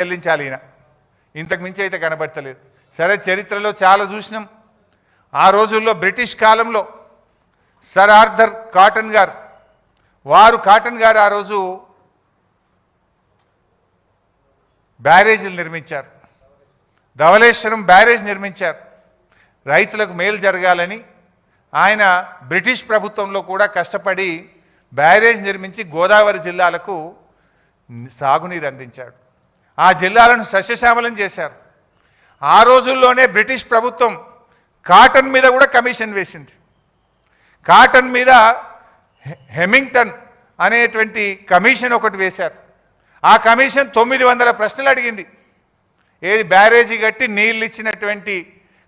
చెల్లించాలి ఈయన. ఇంతకు మించి అయితే కనబడతలేదు. సరే చరిత్రలో చాలా చూసినాం. ఆ రోజుల్లో బ్రిటిష్ కాలంలో సర్ ఆర్థర్ కాటన్ గారు వారు కాటన్ గారు ఆ రోజు బ్యారేజీలు నిర్మించారు. ధవళేశ్వరం బ్యారేజ్ నిర్మించారు. రైతులకు మేలు జరగాలని ఆయన బ్రిటిష్ ప్రభుత్వంలో కూడా కష్టపడి బ్యారేజ్ నిర్మించి గోదావరి జిల్లాలకు సాగునీరు అందించాడు. ఆ జిల్లాలను సస్యశ్యామలం చేశారు. ఆ రోజుల్లోనే బ్రిటిష్ ప్రభుత్వం కాటన్ మీద కూడా కమిషన్ వేసింది. కాటన్ మీద హెమింగ్టన్ అనేటువంటి కమిషన్ ఒకటి వేశారు. ఆ కమిషన్ తొమ్మిది వందల ప్రశ్నలు అడిగింది. ఏది బ్యారేజీ కట్టి నీళ్ళు ఇచ్చినటువంటి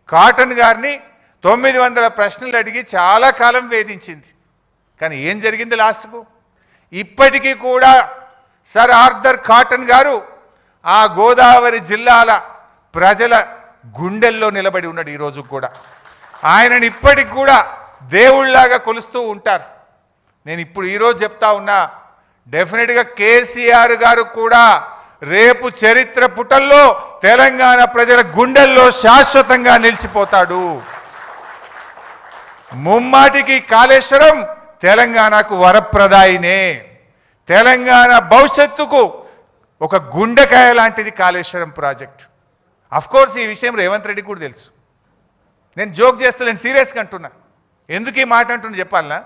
కాటన్ గారిని తొమ్మిది వందల ప్రశ్నలు అడిగి చాలా కాలం వేధించింది. కానీ ఏం జరిగింది లాస్ట్కు? ఇప్పటికీ కూడా సర్ ఆర్థర్ కాటన్ గారు ఆ గోదావరి జిల్లాల ప్రజల గుండెల్లో నిలబడి ఉన్నాడు ఈరోజు కూడా. ఆయనని ఇప్పటికి కూడా దేవుళ్ళలాగా కొలుస్తూ ఉంటారు. నేను ఇప్పుడు ఈరోజు చెప్తా ఉన్నా డెఫినెట్గా కేసీఆర్ గారు కూడా రేపు చరిత్ర పుటల్లో తెలంగాణ ప్రజల గుండెల్లో శాశ్వతంగా నిలిచిపోతాడు. ముమ్మాటికి కాళేశ్వరం తెలంగాణకు వరప్రదాయినే. తెలంగాణ భవిష్యత్తుకు ఒక గుండెకాయ లాంటిది కాళేశ్వరం ప్రాజెక్ట్. కోర్స్ ఈ విషయం రేవంత్ రెడ్డి కూడా తెలుసు. నేను జోక్ చేస్తలేను సీరియస్గా అంటున్నా. ఎందుకు ఈ మాట అంటున్నా చెప్పాలనా?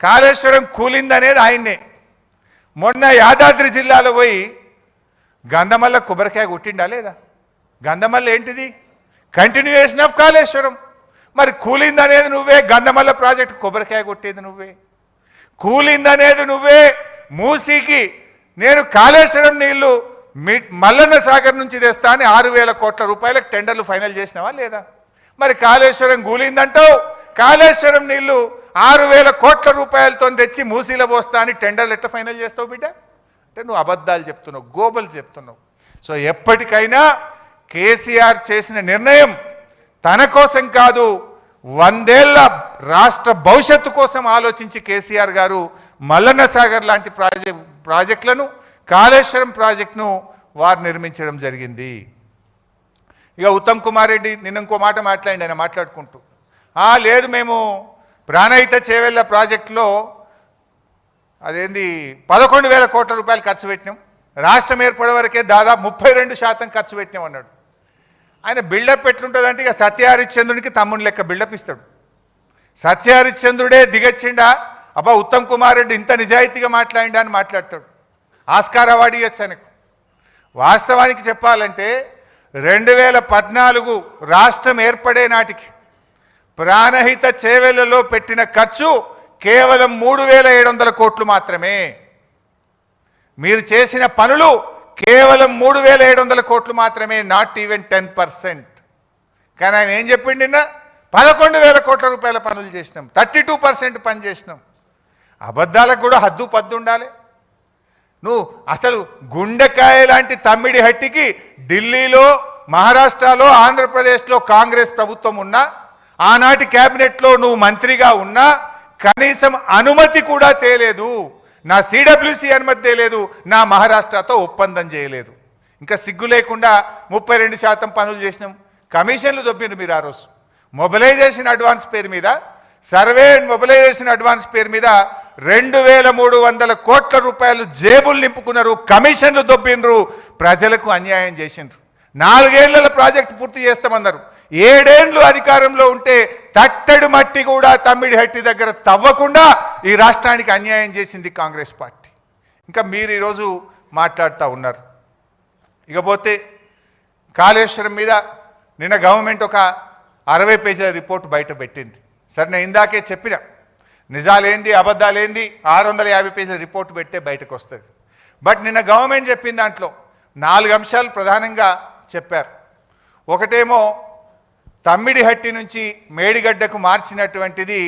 కాళేశ్వరం కూలిందనేది ఆయన్నే. మొన్న యాదాద్రి జిల్లాలో పోయి గంధమల్ల కొబ్బరికాయ కొట్టిండా లేదా? గంధమల్ల ఏంటిది? Continuation of Kaleshwaram. మరి కూలిందనేది నువ్వే గంధమల్ల ప్రాజెక్ట్ కొబ్బరికాయ కొట్టేది నువ్వే. కూలిందనేది నువ్వే మూసీకి నేను కాళేశ్వరం నీళ్ళు మీ మల్లన్న సాగర్ నుంచి తెస్తా అని ఆరు వేల కోట్ల రూపాయలకు టెండర్లు ఫైనల్ చేసినావా లేదా? మరి కాళేశ్వరం గూలిందంటావు? కాళేశ్వరం నీళ్ళు ఆరు వేల కోట్ల రూపాయలతో తెచ్చి మూసీల పోస్తా అని టెండర్లు ఎట్లా ఫైనల్ చేస్తావు బిడ్డ? అంటే నువ్వు అబద్ధాలు చెప్తున్నావు గోబలు చెప్తున్నావు. సో ఎప్పటికైనా కేసీఆర్ చేసిన నిర్ణయం తన కోసం కాదు వందేళ్ళ రాష్ట్ర భవిష్యత్తు కోసం ఆలోచించి కేసీఆర్ గారు మల్లన్న సాగర్ లాంటి ప్రాజెక్ట్ ప్రాజెక్టులను కాళేశ్వరం ప్రాజెక్టును వారు నిర్మించడం జరిగింది. ఇక ఉత్తమ్ కుమార్ రెడ్డి నిన్న ఇంకో మాట మాట్లాడి ఆయన మాట్లాడుకుంటూ. "ఆ, లేదు మేము ప్రాణహిత చేవెళ్ళ ప్రాజెక్టులో అదేంది పదకొండు వేల కోట్ల రూపాయలు ఖర్చు పెట్టినాం. రాష్ట్రం ఏర్పడే వరకే దాదాపు ముప్పై రెండు శాతం ఖర్చు పెట్టినాం అన్నాడు. ఆయన బిల్డప్ ఎట్లుంటుందంటే ఇక సత్యహరిశ్చంద్రునికి తమ్ముని లెక్క బిల్డప్ ఇస్తాడు. సత్యహరిశ్చంద్రుడే దిగచ్చిండా అబ్బా ఉత్తమ్ కుమార్ రెడ్డి ఇంత నిజాయితీగా మాట్లాడిండా అని మాట్లాడతాడు. ఆస్కార్ అవార్డు ఇవ్వచ్చు ఆయనకు. వాస్తవానికి చెప్పాలంటే రెండు వేల పద్నాలుగు రాష్ట్రం ఏర్పడే నాటికి ప్రాణహిత చేవెళ్ళలో పెట్టిన ఖర్చు కేవలం మూడు వేల ఏడు వందల కోట్లు మాత్రమే. మీరు చేసిన పనులు కేవలం మూడు వేల ఏడు వందల కోట్లు మాత్రమే నాట్ ఈవెన్ టెన్ పర్సెంట్ కానీ ఆయన ఏం చెప్పిండి పదకొండు వేల కోట్ల రూపాయల పనులు చేసినాం. థర్టీ టూ పర్సెంట్ పని చేసినాం. అబద్ధాలకు కూడా హద్దు పద్దు ఉండాలి. నువ్వు అసలు గుండెకాయ లాంటి తమ్మిడి హట్టికి ఢిల్లీలో మహారాష్ట్రలో ఆంధ్రప్రదేశ్లో కాంగ్రెస్ ప్రభుత్వం ఉన్నా ఆనాటి క్యాబినెట్లో నువ్వు మంత్రిగా ఉన్నా కనీసం అనుమతి కూడా తేలేదు. నా సిడబ్ల్యూసి అనుమతి తేలేదు నా మహారాష్ట్రతో ఒప్పందం చేయలేదు. ఇంకా సిగ్గు లేకుండా ముప్పై రెండు శాతం పనులు చేసినాం. కమిషన్లు దొబ్బిండు మీరు ఆ రోజు. మొబిలైజేషన్ అడ్వాన్స్ పేరు మీద సర్వే అండ్ మొబిలైజేషన్ అడ్వాన్స్ పేరు మీద రెండు వేల మూడు వందల కోట్ల రూపాయలు జేబులు నింపుకున్నారు కమిషన్లు దొబ్బినరు ప్రజలకు అన్యాయం చేసిండ్రు. నాలుగేళ్ళ ప్రాజెక్టు పూర్తి చేస్తామన్నారు. ఏడేండ్లు అధికారంలో ఉంటే తట్టడి మట్టి కూడా తమ్మిడి హట్టి దగ్గర తవ్వకుండా ఈ రాష్ట్రానికి అన్యాయం చేసింది కాంగ్రెస్ పార్టీ. ఇంకా మీరు ఈరోజు మాట్లాడుతూ ఉన్నారు. ఇకపోతే కాళేశ్వరం మీద నిన్న గవర్నమెంట్ ఒక అరవై పేజీల రిపోర్ట్ బయట పెట్టింది. సరే నేను ఇందాకే చెప్పిన నిజాలేంది అబద్ధాలేంది ఆరు వందల యాభై పేజీల రిపోర్ట్ పెట్టే బయటకు వస్తుంది బట్ నిన్న గవర్నమెంట్ చెప్పిన దాంట్లో నాలుగు అంశాలు ప్రధానంగా చెప్పారు. ఒకటేమో తమ్మిడిహట్టి నుంచి మేడిగడ్డకు మార్చినటువంటిది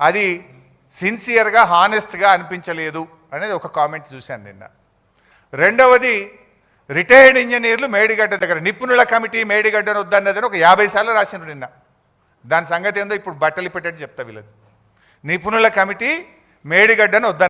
అది సిన్సియర్గా హానెస్ట్గా అనిపించలేదు అనేది ఒక కామెంట్ చూశాను నిన్న. రెండవది రిటైర్డ్ ఇంజనీర్లు మేడిగడ్డ దగ్గర నిపుణుల కమిటీ మేడిగడ్డను వద్దన్నదని ఒక యాభై సార్లు రాసినారు నిన్న. దాని సంగతి ఏందో ఇప్పుడు బట్టలు పెట్టేట్టు చెప్తా వీళ్ళది. నిపుణుల కమిటీ మేడిగడ్డను వద్ద